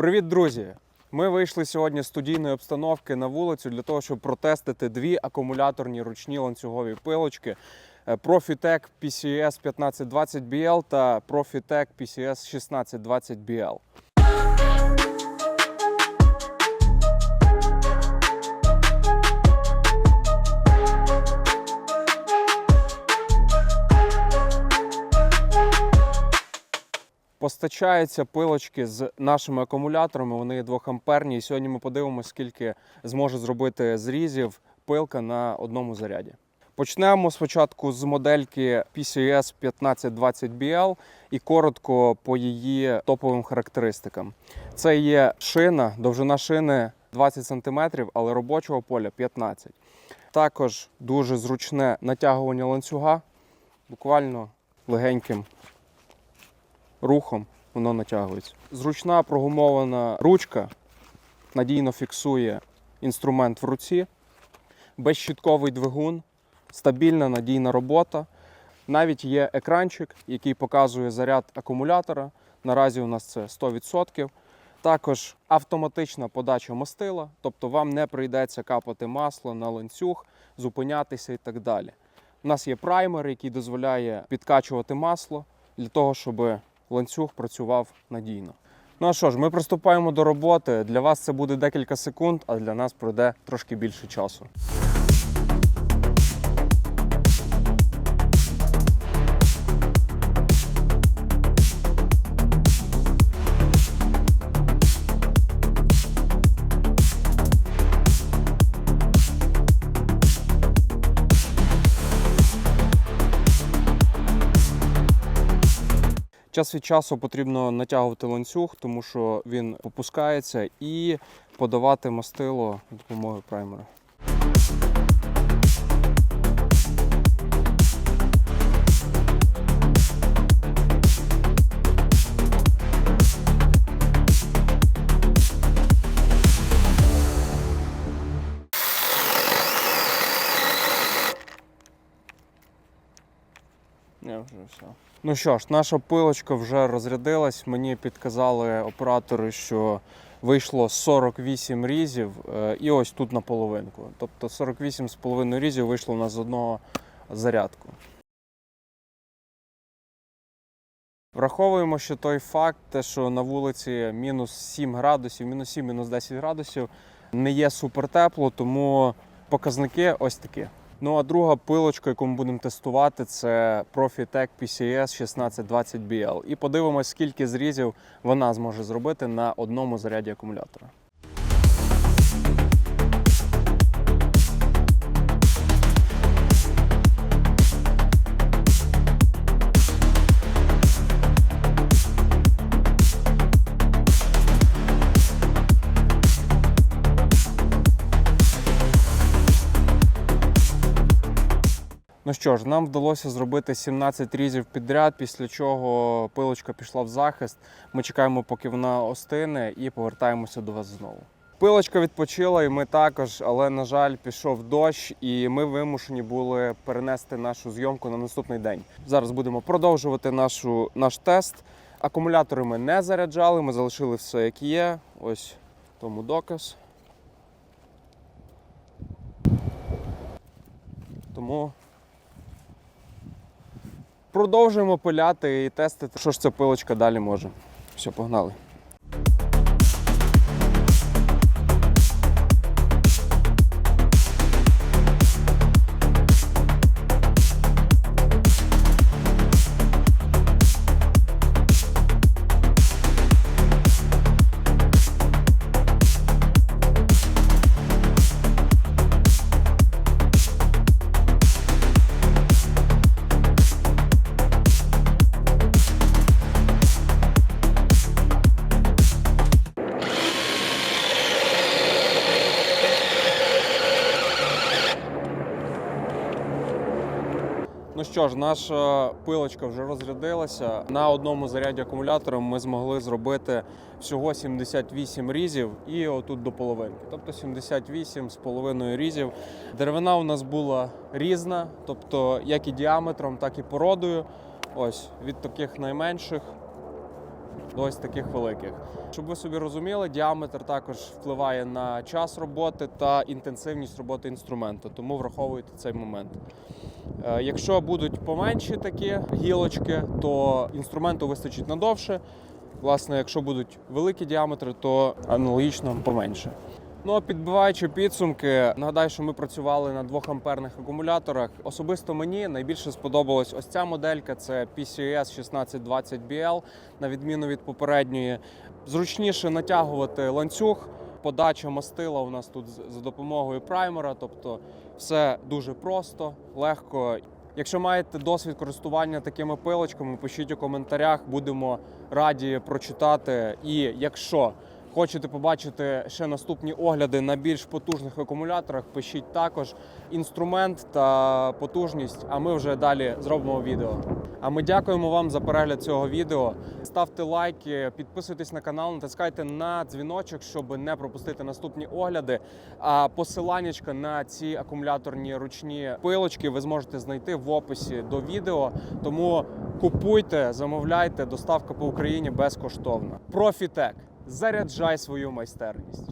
Привіт, друзі! Ми вийшли сьогодні з студійної обстановки на вулицю для того, щоб протестити дві акумуляторні ручні ланцюгові пилочки е, Profitec PCS 1520BL та Profitec PCS 1620BL. Постачаються пилочки з нашими акумуляторами. Вони є 2 амперні. І сьогодні ми подивимося, скільки зможе зробити зрізів пилка на одному заряді. Почнемо спочатку з модельки PCS 1520BL і коротко по її топовим характеристикам. Це є шина, довжина шини 20 см, але робочого поля 15 Також дуже зручне натягування ланцюга, буквально легеньким рухом воно натягується. Зручна прогумована ручка надійно фіксує інструмент в руці, безщітковий двигун, стабільна надійна робота. Навіть є екранчик, який показує заряд акумулятора. Наразі у нас це 100%. Також автоматична подача мастила, тобто вам не прийдеться капати масло на ланцюг, зупинятися і так далі. У нас є праймер, який дозволяє підкачувати масло для того, щоб ланцюг працював надійно. Ну а що ж, ми приступаємо до роботи. Для вас це буде декілька секунд, а для нас пройде трошки більше часу. Час від часу потрібно натягувати ланцюг, тому що він попускається, і подавати мастило допомогою праймера. Все. Ну що ж, наша пилочка вже розрядилась. Мені підказали оператори, що вийшло 48 різів, е, і ось тут на половинку. Тобто 48,5 різів вийшло у з одного зарядку. Враховуємо, що той факт, те, що на вулиці мінус 7 градусів, мінус 7, мінус 10 градусів, не є супер тепло, тому показники ось такі. Ну а друга пилочка, яку ми будемо тестувати, це Profitec PCS 1620BL. І подивимось, скільки зрізів вона зможе зробити на одному заряді акумулятора. Ну що ж, нам вдалося зробити 17 різів підряд, після чого пилочка пішла в захист. Ми чекаємо, поки вона остине, і повертаємося до вас знову. Пилочка відпочила, і ми також, але на жаль, пішов дощ, і ми вимушені були перенести нашу зйомку на наступний день. Зараз будемо продовжувати нашу, наш тест. Акумулятори ми не заряджали, ми залишили все як є. Ось тому доказ. Тому продовжуємо пиляти і тестити, що ж ця пилочка далі може. Все, погнали. Що ж, наша пилочка вже розрядилася. На одному заряді акумулятора ми змогли зробити всього 78 різів і отут до половинки. Тобто 78 з половиною різів. Деревина у нас була різна, тобто як і діаметром, так і породою. Ось від таких найменших до ось таких великих. Щоб ви собі розуміли, діаметр також впливає на час роботи та інтенсивність роботи інструменту, тому враховуйте цей момент. Е, Якщо будуть поменші такі гілочки, то інструменту вистачить надовше. Власне, якщо будуть великі діаметри, то аналогічно поменше. Ну а підбиваючи підсумки, нагадаю, що ми працювали на 2 амперних акумуляторах. Особисто мені найбільше сподобалась ось ця моделька. Це PCS 1620BL, на відміну від попередньої. Зручніше натягувати ланцюг. Подача мастила у нас тут за допомогою праймера, тобто все дуже просто, легко. Якщо маєте досвід користування такими пилочками, пишіть у коментарях, будемо раді прочитати. І якщо хочете побачити ще наступні огляди на більш потужних акумуляторах, пишіть також інструмент та потужність. А ми вже далі зробимо відео. А ми дякуємо вам за перегляд цього відео. Ставте лайки, підписуйтесь на канал, натискайте на дзвіночок, щоб не пропустити наступні огляди. А посиланнячка на ці акумуляторні ручні пилочки ви зможете знайти в описі до відео. Тому купуйте, замовляйте, доставка по Україні безкоштовна. Профітек. Заряджай свою майстерність.